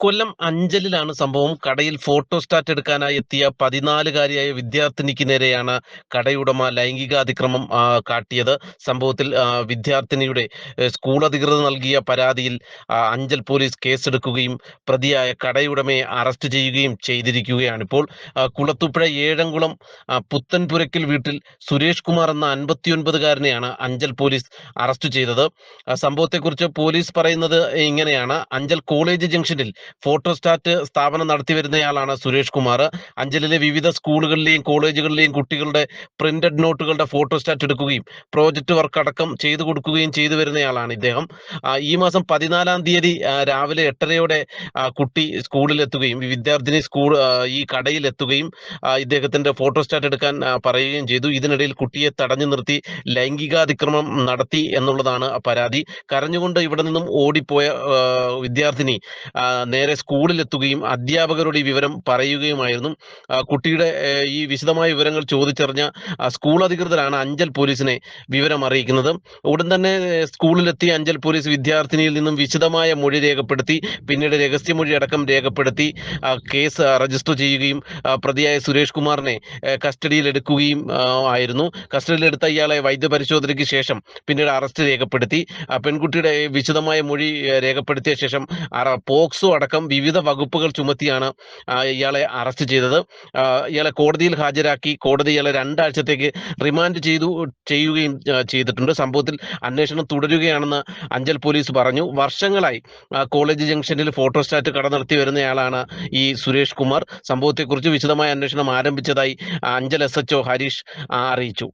കൊല്ലം അഞ്ചലിലാണ് സംഭവം. കടയിൽ ഫോട്ടോസ്റ്റാറ്റ് എടുക്കാനായി എത്തിയ പതിനാലുകാരിയായ വിദ്യാർത്ഥിനിക്ക് നേരെയാണ് കടയുടമ ലൈംഗികാതിക്രമം അതിക്രമം കാട്ടിയത്. സംഭവത്തിൽ വിദ്യാർത്ഥിനിയുടെ സ്കൂൾ അധികൃതർ നൽകിയ പരാതിയിൽ അഞ്ചൽ പോലീസ് കേസെടുക്കുകയും പ്രതിയായ കടയുടമയെ അറസ്റ്റ് ചെയ്യുകയും ചെയ്തിരിക്കുകയാണ് ഇപ്പോൾ കുളത്തുപ്പുഴ ഏഴംകുളം പുത്തൻപുരക്കിൽ വീട്ടിൽ സുരേഷ് കുമാർ എന്ന അൻപത്തിയൊൻപതുകാരനെയാണ് അഞ്ചൽ പോലീസ് അറസ്റ്റ് ചെയ്തത്. സംഭവത്തെക്കുറിച്ച് പോലീസ് പറയുന്നത് ഇങ്ങനെയാണ്. അഞ്ചൽ കോളേജ് ജംഗ്ഷനിൽ ഫോട്ടോസ്റ്റാറ്റ് സ്ഥാപനം നടത്തി വരുന്നയാളാണ് സുരേഷ് കുമാർ. അഞ്ചലിലെ വിവിധ സ്കൂളുകളിലെയും കോളേജുകളിലെയും കുട്ടികളുടെ പ്രിന്റഡ് നോട്ടുകളുടെ ഫോട്ടോസ്റ്റാറ്റ് എടുക്കുകയും പ്രോജക്റ്റ് വർക്ക് അടക്കം ചെയ്തു കൊടുക്കുകയും ചെയ്തു വരുന്നയാളാണ് ഇദ്ദേഹം. ഈ മാസം പതിനാലാം തീയതി രാവിലെ എട്ടരയോടെ കുട്ടി സ്കൂളിലെത്തുകയും വിദ്യാർത്ഥിനി സ്കൂൾ ഈ കടയിൽ എത്തുകയും ഇദ്ദേഹത്തിന്റെ ഫോട്ടോസ്റ്റാറ്റ് എടുക്കാൻ പറയുകയും ചെയ്തു. ഇതിനിടയിൽ കുട്ടിയെ തടഞ്ഞു നിർത്തി ലൈംഗികാതിക്രമം നടത്തി എന്നുള്ളതാണ് പരാതി. കരഞ്ഞുകൊണ്ട് ഇവിടെ നിന്നും ഓടിപ്പോയ വിദ്യാർത്ഥിനി നേരെ സ്കൂളിലെത്തുകയും അധ്യാപകരോട് ഈ വിവരം പറയുകയുമായിരുന്നു. കുട്ടിയുടെ ഈ വിശദമായ വിവരങ്ങൾ ചോദിച്ചറിഞ്ഞ സ്കൂൾ അധികൃതരാണ് അഞ്ചൽ പോലീസിനെ വിവരം അറിയിക്കുന്നത് ഉടൻ തന്നെ സ്കൂളിലെത്തിയ അഞ്ചൽ പോലീസ് വിദ്യാർത്ഥിനിയിൽ നിന്നും വിശദമായ മൊഴി രേഖപ്പെടുത്തി പിന്നീട് രഹസ്യമൊഴി അടക്കം രേഖപ്പെടുത്തി കേസ് രജിസ്റ്റർ ചെയ്യുകയും പ്രതിയായ സുരേഷ് കുമാറിനെ കസ്റ്റഡിയിൽ എടുക്കുകയും ആയിരുന്നു. കസ്റ്റഡിയിലെടുത്ത ഇയാളെ വൈദ്യപരിശോധനയ്ക്ക് ശേഷം പിന്നീട് അറസ്റ്റ് രേഖപ്പെടുത്തി. പെൺകുട്ടിയുടെ വിശദമായ മൊഴി രേഖപ്പെടുത്തിയ ശേഷം പോക്സോ വിവിധ വകുപ്പുകൾ ചുമത്തിയാണ് ഇയാളെ അറസ്റ്റ് ചെയ്തത്. ഇയാളെ കോടതിയിൽ ഹാജരാക്കി കോടതി ഇയാളെ രണ്ടാഴ്ചത്തേക്ക് റിമാൻഡ് ചെയ്തു ചെയ്യുകയും ചെയ്തിട്ടുണ്ട്. സംഭവത്തിൽ അന്വേഷണം തുടരുകയാണെന്ന് അഞ്ചൽ പോലീസ് പറഞ്ഞു. വർഷങ്ങളായി കോളേജ് ജംഗ്ഷനിൽ ഫോട്ടോസ്റ്റാറ്റ് കട നടത്തി വരുന്നയാളാണ് ഈ സുരേഷ് കുമാർ. സംഭവത്തെക്കുറിച്ച് വിശദമായ അന്വേഷണം ആരംഭിച്ചതായി അഞ്ചൽ എസ് ഹരീഷ് അറിയിച്ചു.